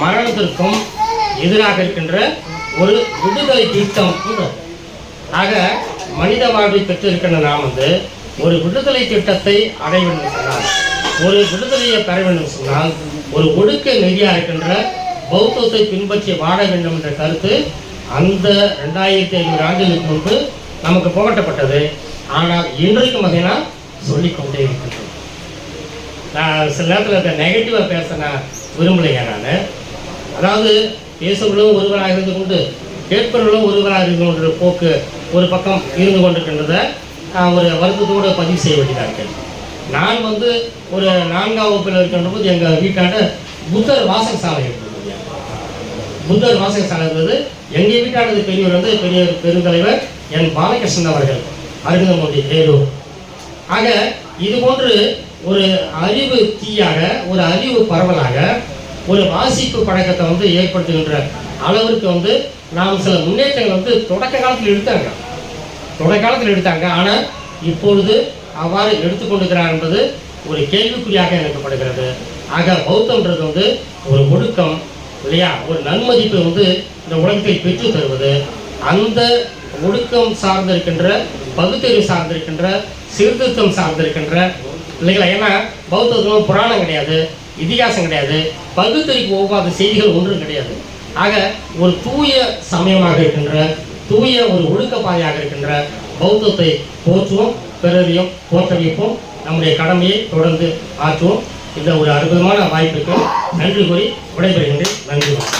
மரணத்திற்கும் எதிராக இருக்கின்ற ஒரு விடுதலை திட்டம் ஆக மனித வாழ்வை பெற்றிருக்கின்ற நாம் வந்து ஒரு விடுதலை திட்டத்தை அடைய வேண்டும் சொன்னால் ஒரு விடுதலையை பெற வேண்டும் சொன்னால் ஒரு ஒடுக்க நெறியாக இருக்கின்ற பௌத்தத்தை பின்பற்றி வாழ வேண்டும் என்ற கருத்து அந்த ரெண்டாயிரத்தி ஐநூறு ஆண்டுகளுக்கு முன்பு நமக்கு புகட்டப்பட்டது. ஆனால் இன்றைக்கும் அதை நாம் சொல்லிக்கொண்டே இருக்கின்றோம். நான் சில நேரத்தில் இந்த நெகட்டிவாக பேச நான் விரும்பலைங்க நான்? அதாவது பேசுபவர்களும் ஒருவராக இருந்து கொண்டு கேட்பவர்களும் ஒருவராக இருந்து கொண்ட போக்கு ஒரு பக்கம் இருந்து கொண்டிருக்கின்றதை நான் ஒரு வருத்தத்தோடு பதிவு செய்ய வேண்டியதாக நான் வந்து ஒரு நான்காம் வகுப்பில் இருக்கின்ற போது எங்கள் வீட்டாண்ட புத்தர் வாசகசாலை இருந்தது. புத்தர் வாசகசாலை இருந்தது எங்கள் வீட்டானது பெரியவர் வந்து பெரிய பெருந்தலைவர் என் பாலகிருஷ்ணன் அவர்கள் அருகமொழி வேலூர். ஆக இது போன்று ஒரு அறிவு தீயாக ஒரு அறிவு பரவலாக ஒரு வாசிப்பு பழக்கத்தை வந்து ஏற்படுத்துகின்ற அளவிற்கு வந்து நாம் சில முன்னேற்றங்கள் வந்து தொடக்க காலத்தில் எடுத்தாங்க. தொடக்க காலத்தில் எடுத்தாங்க. ஆனால் இப்பொழுது அவ்வாறு எடுத்துக்கொண்டிருக்கிறார் என்பது ஒரு கேள்விக்குறியாக எனக்கப்படுகிறது ஆக பௌத்தம்ன்றது வந்து ஒரு ஒடுக்கம் இல்லையா? ஒரு நன்மதிப்பை வந்து இந்த உலகத்தில் பெற்று தருவது. அந்த ஒடுக்கம் சார்ந்திருக்கின்ற பகுத்தறிவு சார்ந்திருக்கின்ற சீர்திருத்தம் சார்ந்திருக்கின்ற இல்லைங்களா? ஏன்னா பௌத்தத்துக்கு புராணம் கிடையாது. இதிகாசம் கிடையாது. பகுத்தறிக்கு ஒவ்வாத செய்திகள் ஒன்றும் கிடையாது. ஆக ஒரு தூய சமயமாக இருக்கின்ற தூய ஒரு ஒழுக்க பாதையாக இருக்கின்ற பௌத்தத்தை போற்றுவோம் பிறரையும் போற்றவிப்போம் நம்முடைய கடமையை தொடர்ந்து ஆற்றுவோம். இந்த ஒரு அற்புதமான வாய்ப்புக்கு நன்றி கூறி விடைபெறுகின்றேன். நன்றி வணக்கம்.